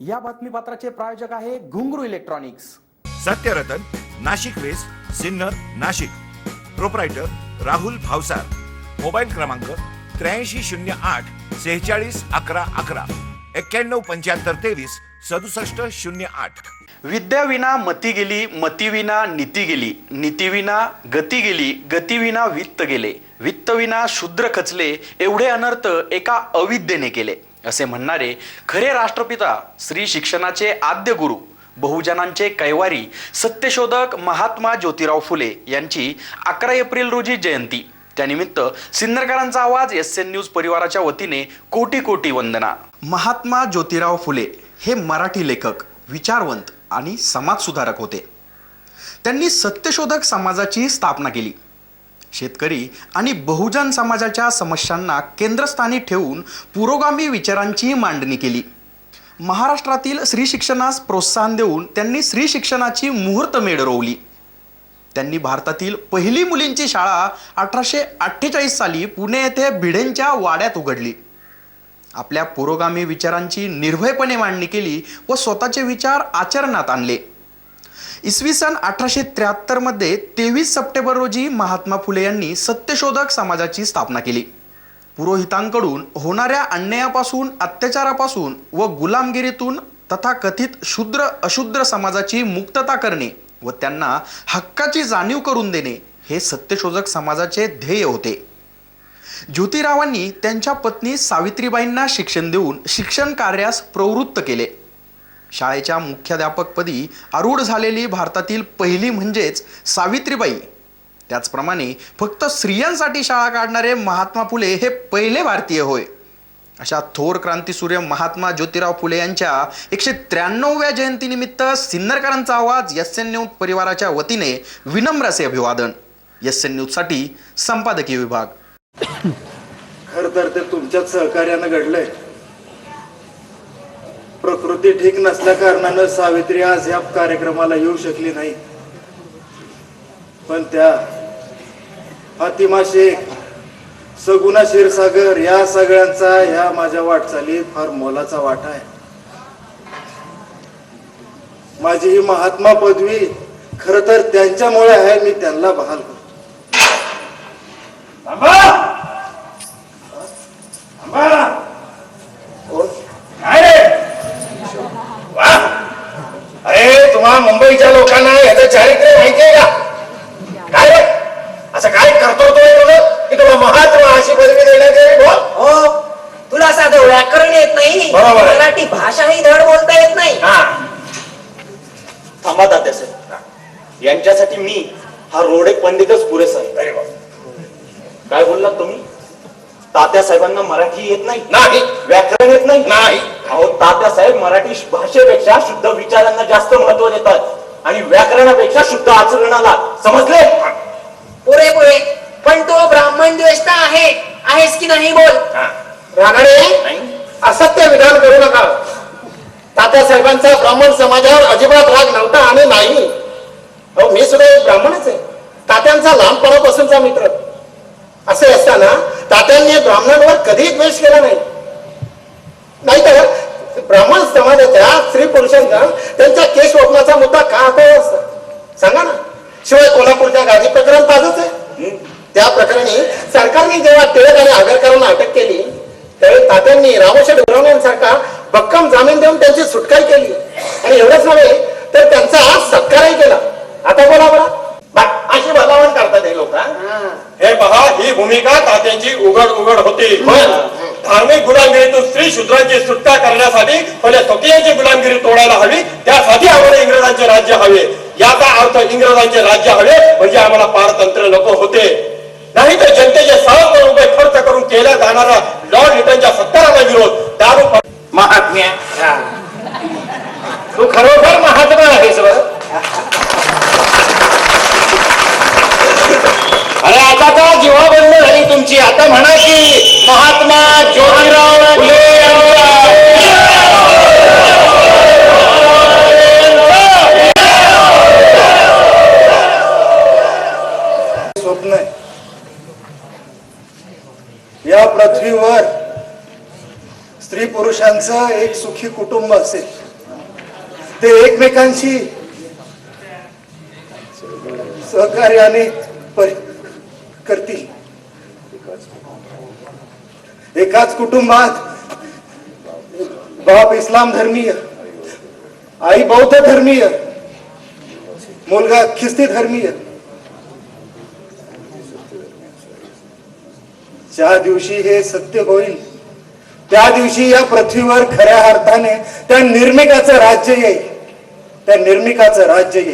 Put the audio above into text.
या बातमीपत्राचे प्रायोजक आहे Ghungroo electronics. Satyaratan Nashik west Sinnar Nashik. Proprietor Rahul Bhavsar. Mobile क्रमांक त्र्याऐंशी शून्य आठ सेहेचाळीस अकरा अकरा. एक्क्याण्णव पंच्याहत्तर तेवीस सदुसष्ट शून्य आठ. विद्याविना मती गेली मतीविना नीती गेली. नीतीविना गती गेली गतीविना वित्त गेले. वित्तविना शूद्र खचले एवढे अनर्थ एका अविद्येने केले. असे म्हणणारे खरे राष्ट्रपिता श्री शिक्षणाचे आद्य गुरु बहुजनांचे कैवारी सत्यशोधक महात्मा ज्योतिराव फुले यांची अकरा एप्रिल रोजी जयंती. त्यानिमित्त सिन्नरकरांचा आवाज एस एन न्यूज परिवाराच्या वतीने कोटी कोटी वंदना. महात्मा ज्योतिराव फुले हे मराठी लेखक विचारवंत आणि समाजसुधारक होते. त्यांनी सत्यशोधक समाजाची स्थापना केली. शेतकरी आणि बहुजन समाजाच्या समस्यांना केंद्रस्थानी ठेवून पुरोगामी विचारांची मांडणी केली. महाराष्ट्रातील स्त्री शिक्षणास प्रोत्साहन देऊन त्यांनी स्त्री शिक्षणाची मुहूर्तमेढ रोवली. त्यांनी भारतातील पहिली मुलींची शाळा अठराशे अठ्ठेचाळीस साली पुणे येथे भिडेंच्या वाड्यात उघडली. आपल्या पुरोगामी विचारांची निर्भयपणे मांडणी केली व स्वतःचे विचार आचरणात आणले. इसवी सन अठराशे त्र्याहत्तरमध्ये तेवीस सप्टेंबर रोजी महात्मा फुले यांनी सत्यशोधक समाजाची स्थापना केली. पुरोहितांकडून होणाऱ्या अन्यायापासून अत्याचारापासून व गुलामगिरीतून तथा कथित शूद्र अशूद्र समाजाची मुक्तता करणे व त्यांना हक्काची जाणीव करून देणे हे सत्यशोधक समाजाचे ध्येय होते. ज्योतिरावांनी त्यांच्या पत्नी सावित्रीबाईंना शिक्षण देऊन शिक्षण कार्यास प्रवृत्त केले. शाळेच्या मुख्याध्यापकपदी आरूढ झालेली भारतातील पहिली म्हणजेच सावित्रीबाई. त्याचप्रमाणे फक्त स्त्रियांसाठी शाळा काढणारे महात्मा फुले हे पहिले भारतीय होय. अशा थोर क्रांतीसूर्य महात्मा ज्योतिराव फुले यांच्या एकशे त्र्याण्णवव्या जयंतीनिमित्त सिन्नरकरांचा आवाज एस एन न्यूज परिवाराच्या वतीने विनम्र असे अभिवादन. एस एन न्यूजसाठी संपादकीय विभाग. खर तर ते तुमच्याच सहकार्यानं घडलंय. प्रकृती ठीक नसल्या कारणानं सावित्री आज या कार्यक्रमाला येऊ शकली नाही. पण त्या फातिमा शेख सगुना क्षीरसागर या सगळ्यांचा ह्या माझ्या वाटचालीत फार मोलाचा वाटा आहे. माझी ही महात्मा पदवी खर तर त्यांच्यामुळे आहे मी त्यांना बहाल करतो कोण? तुम्हा मुंबईच्या लोकांना याचं चारित्र्य माहितीये का? काय रे? असं काय करतो तो तुला की तुला महात्मा अशी पदवी देण्यात येईल? हो. तुला साधं व्याकरण येत नाही. बरोबर. आहे. मराठी भाषा ही धड बोलता येत नाही. हा. थांबा तात्यासाहेब यांच्यासाठी मी हा रोडे पंडितच पुरेसा आहे. अरे. काय बोललात तुम्ही? तात्यासाहेबांना मराठी येत नाही. नाही. व्याकरण येत नाही. नाही. अहो तात्यासाहेब मराठी भाषेपेक्षा शुद्ध विचारांना जास्त महत्त्व देतात. आणि व्याकरणापेक्षा शुद्ध आचरणाला. समजले? पुरे पुरे. पण तो ब्राह्मण द्वेष्टा आहे. आहेस की नाही बोल? हा. रानडे असत्य विधान करू नका. तात्यासाहेबांचा ब्राह्मण समाजावर अजिबात राग नव्हता आणि नाही. अहो मी सुद्धा एक ब्राह्मणच आहे. तात्यांचा लहानपणापासूनचा मित्र. असे असताना तात्यांनी ब्राह्मणांवर कधीही द्वेष केला नाही. नाही तर ब्राह्मण समाजाच्या स्त्री पुरुषांना त्यांच्या केश वपनाचा मुद्दा का हाताळला असता? सांगा ना. शिवाय कोल्हापूरच्या गादी प्रकरण ताजच आहे. त्या प्रकरणी सरकारने जेव्हा टिळक आणि आगरकरांना अटक केली त्यावेळी तात्यांनी रामोशेठ उरवण्यांसारखा भक्कम जामीन देऊन त्यांची सुटकाई केली. आणि एवढंच नव्हे तर त्यांचा सत्कारही केला. आता बोला बरा. अशी भलावण करतात हे लोक. हे पहा ही भूमिका तात्यांची उघड उघड होती. पण धार्मिक गुलामगिरीतून स्त्री शूद्रांची सुटका करण्यासाठी पहिले स्वकीयांची गुलामगिरी तोडायला हवी त्यासाठी आम्हाला इंग्रजांचे राज्य हवे. याचा अर्थ इंग्रजांचे राज्य हवे म्हणजे आम्हाला पारतंत्र्य नको होते. नाही तर जनतेचे सहज रुपये खर्च करून केल्या जाणाऱ्या लॉर्ड लिटनच्या सत्काराला विरोध. दारू महात्म्या. तू खरोखर महात्मा आहेस बरं. अरे आता का जीवा बंद झाली तुमची आता म्हणा की महात्मा ज्योतिराव फुले आहे. या पृथ्वीवर स्त्री पुरुषांचं एक सुखी कुटुंब असेल. ते एकमेकांशी सहकार्याने करतील. एकाच कुटुंबात बाप इस्लाम धर्मीय आई बौद्ध धर्मीय मुलगा ख्रिस्ती धर्मीय ज्या दिवशी हे सत्य होईल त्या दिवशी या पृथ्वीवर खऱ्या अर्थाने त्या निर्मिकाचं राज्य येईल. त्या निर्मिकाचं राज्य येईल.